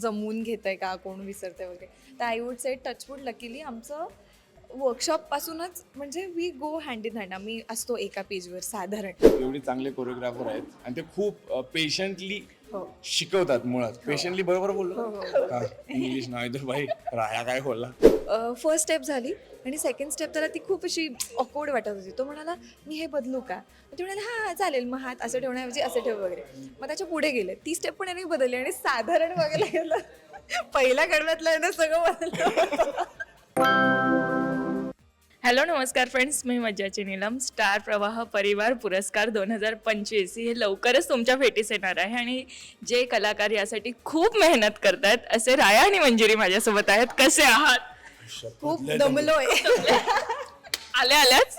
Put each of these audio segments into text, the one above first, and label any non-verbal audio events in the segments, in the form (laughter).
जमवून घेतंय का कोण विसरते वगैरे. तर I would say touchwood luckily आमचं वर्कशॉपपासूनच म्हणजे we go hand in hand आम्ही असतो एका पेजवर साधारण. एवढे चांगले कोरिओग्राफर आहेत आणि ते खूप पेशंटली हो. शिकवतात मुळात. पेशंटली बरोबर बोललो. हा, इंग्लिश नाही तर भाई राया काय बोलला? फर्स्ट स्टेप झाली आणि सेकंड स्टेप त्याला ती खूप अशी ऑकवर्ड वाटत होती. तो म्हणाला मी हे बदलू का? ते म्हणाले हां चालेल मग हात असं ठेवण्याऐवजी असं ठेव वगैरे. मग त्याच्या पुढे गेले. ती स्टेप पण यांनी बदलली आणि साधारण बघायला गेलं पहिल्या कडव्यातलं यानं सगळं बदललं. हॅलो नमस्कार फ्रेंड्स मी मज्जाची नीलम. स्टार प्रवाह परिवार पुरस्कार दोन हजार पंचवीस. हे लवकरच तुमच्या भेटीस येणार आहे आणि जे कलाकार यासाठी खूप मेहनत करतात असे राया आणि मंजिरी माझ्यासोबत आहेत. कसे आहात? खूप दमलोय. (laughs) आले आल्याच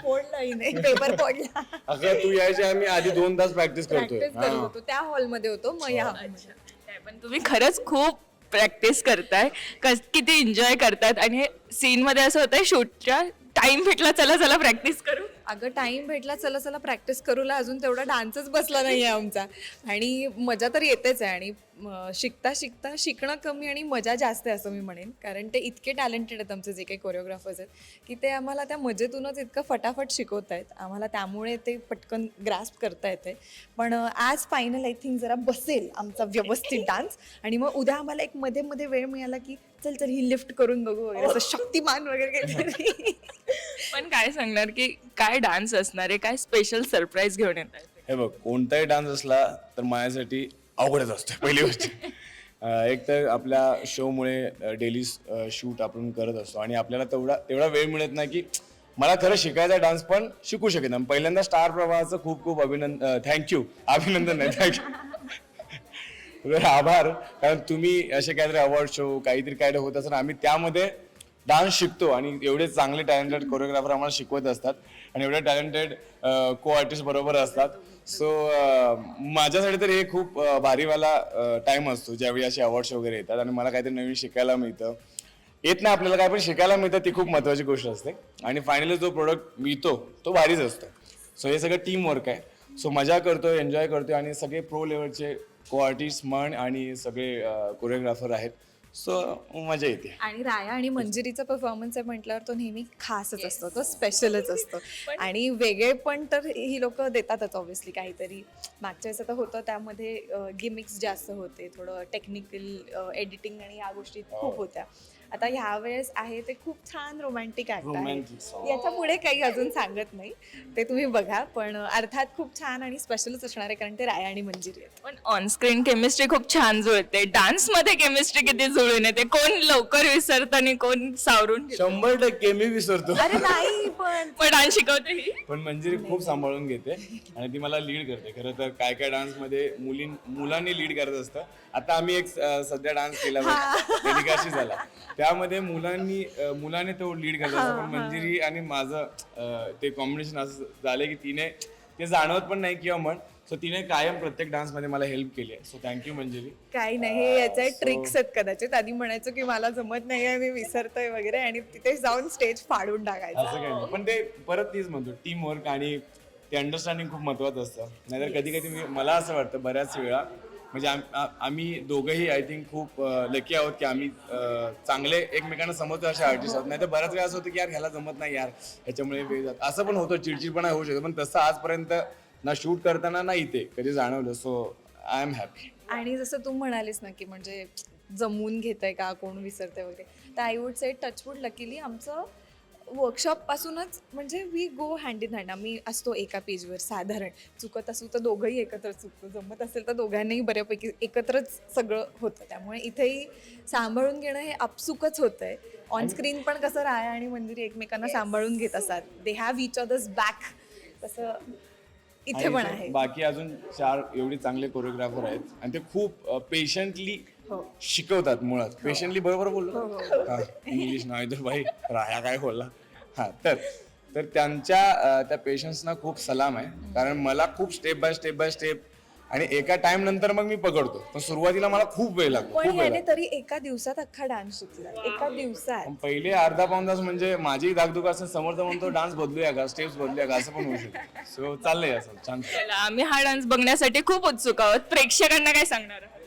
फोडलं नाही पेपर फोडला अगं तू यायच्या आम्ही आधी दोन तास प्रॅक्टिस करतोय. प्रॅक्टिस करत होतो. त्या हॉलमध्ये होतो. मग या. नाही, पण तुम्ही खरंच खूप प्रॅक्टिस करताय. कस किती एन्जॉय करतायत आणि हे सीनमध्ये असं होतंय शूटच्या टाइम भेटला चला चला प्रॅक्टिस करू. अगं टाइम भेटला चला चला प्रॅक्टिस करूला. अजून तेवढा डान्सच बसला नाही आहे आमचा. आणि मजा तर येतेच आहे. आणि शिकता शिकता शिकणं कमी आणि मजा जास्त आहे असं मी म्हणेन. कारण ते इतके टॅलेंटेड आहेत आमचे जे काही कोरिओग्राफर्स आहेत की ते आम्हाला त्या मजेतूनच इतकं फटाफट शिकवत आहेत. आम्हाला त्यामुळे ते पटकन ग्रास्प करता येते पण आज फायनल आय थिंक जरा बसेल आमचा व्यवस्थित डान्स आणि मग उद्या आम्हाला एक मध्ये मध्ये वेळ मिळाला की चल चल ही लिफ्ट करून बघू वगैरे. असं शक्तिमान वगैरे काहीतरी पण काय सांगणार की काय डान्स असणार आहे? काय स्पेशल सरप्राईज घेऊन येत आहे? हे बघ कोणताही डान्स असला तर माझ्यासाठी अवघडच असतो पहिली गोष्ट. अं, एक तर आपल्या शोमुळे डेली शूट आपण करत असतो आणि आपल्याला तेवढा तेवढा वेळ मिळत नाही की मला खरं शिकायचा डान्स पण शिकू शकेन नाही. पहिल्यांदा स्टार प्रवाहाचं खूप खूप अभिनंदन थँक्यू अभिनंदन नाही थँक्यू तर आभार. कारण तुम्ही असे काहीतरी अवॉर्ड शो काहीतरी काय होत असताना आम्ही त्यामध्ये डान्स शिकतो आणि एवढे चांगले टॅलेंटेड कोरिओग्राफर आम्हाला शिकवत असतात आणि एवढे टॅलेंटेड को आर्टिस्ट बरोबर असतात. सो माझ्यासाठी तर हे खूप भारीवाला टाइम असतो ज्यावेळी असे अवॉर्ड्स वगैरे येतात आणि मला काहीतरी नवीन शिकायला मिळतं. येत नाही आपल्याला काय पण शिकायला मिळतं ती खूप महत्वाची गोष्ट असते. आणि फायनली जो प्रोडक्ट मिळतो तो भारीच असतो. सो हे सगळं टीम वर्क आहे. सो मजा करतो एन्जॉय करतो आणि सगळे प्रो लेवलचे को आर्टिस्ट म्हण आणि सगळे कोरिओग्राफर आहेत. सो मजा येते. आणि राया आणि मंजिरीचा परफॉर्मन्स आहे म्हटल्यावर तो नेहमी खासच असतो. तो स्पेशलच असतो. आणि वेगळे पण तर ही लोक देतातच ऑब्व्हियसली काहीतरी. मागच्या वेळेस आता होतं त्यामध्ये गिमिक्स जास्त होते. थोडं टेक्निकल एडिटिंग आणि या गोष्टी खूप होत्या. आता ह्या वेळेस आहे ते खूप छान रोमॅन्टिक ऍक्ट आहे. याच्यापुढे काही अजून सांगत नाही. ते तुम्ही बघा पण अर्थात खूप छान आणि स्पेशलच असणार आहे कारण ते राया आणि मंजिरी आहेत. पण ऑन स्क्रीन केमिस्ट्री खूप छान जुळते. डान्समध्ये केमिस्ट्री किती जुळून येते. कोण लवकर विसरतं आणि कोण सावरून घेतं. शंभर टक्के मी विसरतो. अरे नाही पण पण डान्स शिकवते ही. पण मंजिरी खूप सांभाळून घेते आणि ती मला लीड करते. खरं तर काय काय डान्समध्ये मुलीं मुलांनी लीड करत असतं. आता आम्ही एक अं, सध्या डान्स केला झाला. त्यामध्ये मुलांनी अं, मुलाने तो लीड असतो पण मंजिरी आणि माझं अं, ते कॉम्बिनेशन असं झालं की तिने ते जाणवत पण नाही किंवा म्हण सो तिने कायम प्रत्येक डान्समध्ये मला हेल्प केली आहे. So thank you Manjiri. काही नाही हे याचे ट्रिक्स आहेत कदाचित. आधी म्हणायचं की मला जमत नाही आहे मी विसरतोय वगैरे आणि तिथे जाऊन स्टेज फाडून टाकायचं. असं काही नाही. पण ते परत तीच म्हणतो टीम वर्क आणि ते अंडरस्टँडिंग खूप महत्वाचं असतं. नाहीतर कधी कधी मी मला असं वाटतं बऱ्याच वेळा म्हणजे आम- आम्ही दोघंही आय थिंक खूप लकी आहोत की आम्ही चांगले एकमेकांना समजतो अशा आर्टिस्ट आहोत. नाही तर बऱ्याच वेळा असं होतं की यार ह्याला जमत नाही यार. ह्याच्यामुळे वेळ जात. असं पण होतं चिडचिडपणा होऊ शकतो. पण तसं आजपर्यंत ना शूट करताना नाही ते कधी जाणवलं. सो आय एम हॅपी आणि जसं तू म्हणालीस ना की म्हणजे जमवून आहे का कोण विसरते वगैरे. तर I would say touchwood luckily आमचं वर्कशॉपपासूनच म्हणजे we go hand in hand आम्ही असतो एका पेजवर साधारण. चुकत असू तर दोघंही एकत्र चुकतो. जमत असेल तर दोघांनाही बऱ्यापैकी एकत्रच सगळं होतं. त्यामुळे इथेही सांभाळून घेणं हे आपसुकच होतं आहे ऑन स्क्रीन पण कसं राया आणि मंदिरी एकमेकांना सांभाळून घेत असतात. They have each others back तसं इथे पण आहे. बाकी अजून चार एवढे चांगले कोरिओग्राफर आहेत आणि ते खूप पेशंटली हो. शिकवतात मुळात. पेशंटली बरोबर बोललो? हा, इंग्लिश नाही तर भाई राया काय बोलला? हा तर तर त्यांच्या त्या पेशंट्सना खूप सलाम आहे. कारण मला खूप step by step by step आणि एका टाइम नंतर मग मी पकडतो. पण सुरुवातीला मला खूप वेळ लागतो पण खूप वेळ याने लागतो. तरी एका दिवसात अख्खा डान्स शिकला. एका दिवसात. पण पहिले अर्धा पाऊन तास म्हणजे माझी दागदुख असं समोरचा म्हणतो डान्स बदलूया का? स्टेप्स बदलूया का? असं पण होऊ शकतं. सो चाललंय असं. छान चला, आम्ही हा डान्स बघण्यासाठी खूप उत्सुक आहोत. प्रेक्षकांना काय सांगणार आहात?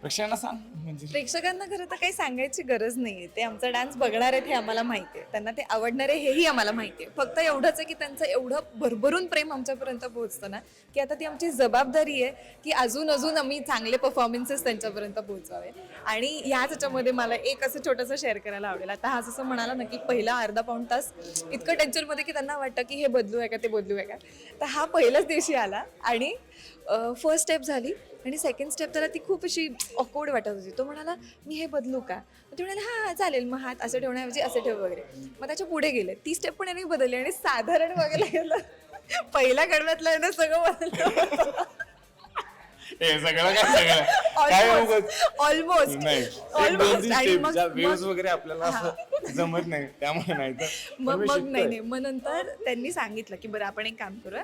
प्रेक्षकांना सांग. म्हणजे? प्रेक्षकांना खरं तर काही सांगायची गरज नाहीये. ते आमचा डान्स बघणार आहेत हे आम्हाला माहिती आहे. त्यांना ते आवडणार आहे हेही आम्हाला माहिती आहे. फक्त एवढंच आहे की त्यांचं एवढं भरभरून प्रेम आमच्यापर्यंत पोहोचतं ना की आता ती आमची जबाबदारी आहे की अजून अजून आम्ही चांगले परफॉर्मन्सेस त्यांच्यापर्यंत पोहोचावे. आणि ह्याच ह्याच्यामध्ये मला एक असं छोटंसं शेअर करायला आवडेल. आता हा जसं म्हणाला ना की पहिला अर्धा पाऊण तास इतकं टेन्शनमध्ये की त्यांना वाटतं की हे बदलू आहे का ते बदलू आहे का? तर हा पहिल्याच दिवशी आला आणि फर्स्ट स्टेप झाली आणि सेकंड स्टेप त्याला ती खूप अशी ऑकवर्ड वाटत होती. तो म्हणाला मी हे बदलू का? मग ते म्हणाले हां चालेल मग हात असं ठेवण्याऐवजी असं ठेव वगैरे. मग त्याच्या पुढे गेले. ती स्टेप पण यांनी बदलली आणि साधारण बघायला गेलं पहिल्या कडव्यातलं आहे ना सगळं बदललं. सगळं काय सगळं? काय उगाच- ऑलमोस्ट ऑलमोस्ट वगैरे आपल्याला जमत नाही त्यामुळे नाही मग मग. नाही नाही. मग नंतर त्यांनी सांगितलं की बरं आपण एक काम करूया.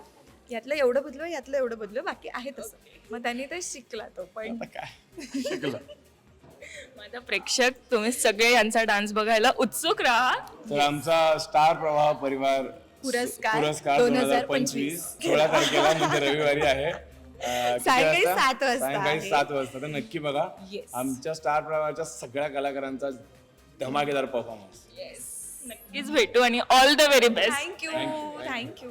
यातलं एवढं बदलू यातलं एवढं बदलू बाकी आहे तसं. मग त्यांनी ते शिकला तो पण. काय? शिकलं. (laughs) माझा प्रेक्षक तुम्ही सगळे यांचा डान्स बघायला उत्सुक राहा. तर आमचा स्टार प्रवाह परिवार पुरस्कार पुरस्कार दोन हजार 2025. पंचवीस. सोळा तारखेला म्हणजे रविवारी आहे. (laughs) अं, किती सायंकाळी वाजता? सात वाजता सायंकाळी आहे. सात वाजता. तर नक्की बघा. Yes. आमच्या स्टार प्रवाहाच्या सगळ्या कलाकारांचा धमाकेदार परफॉर्मन्स नक्कीच भेटू आणि all the very best thank you thank you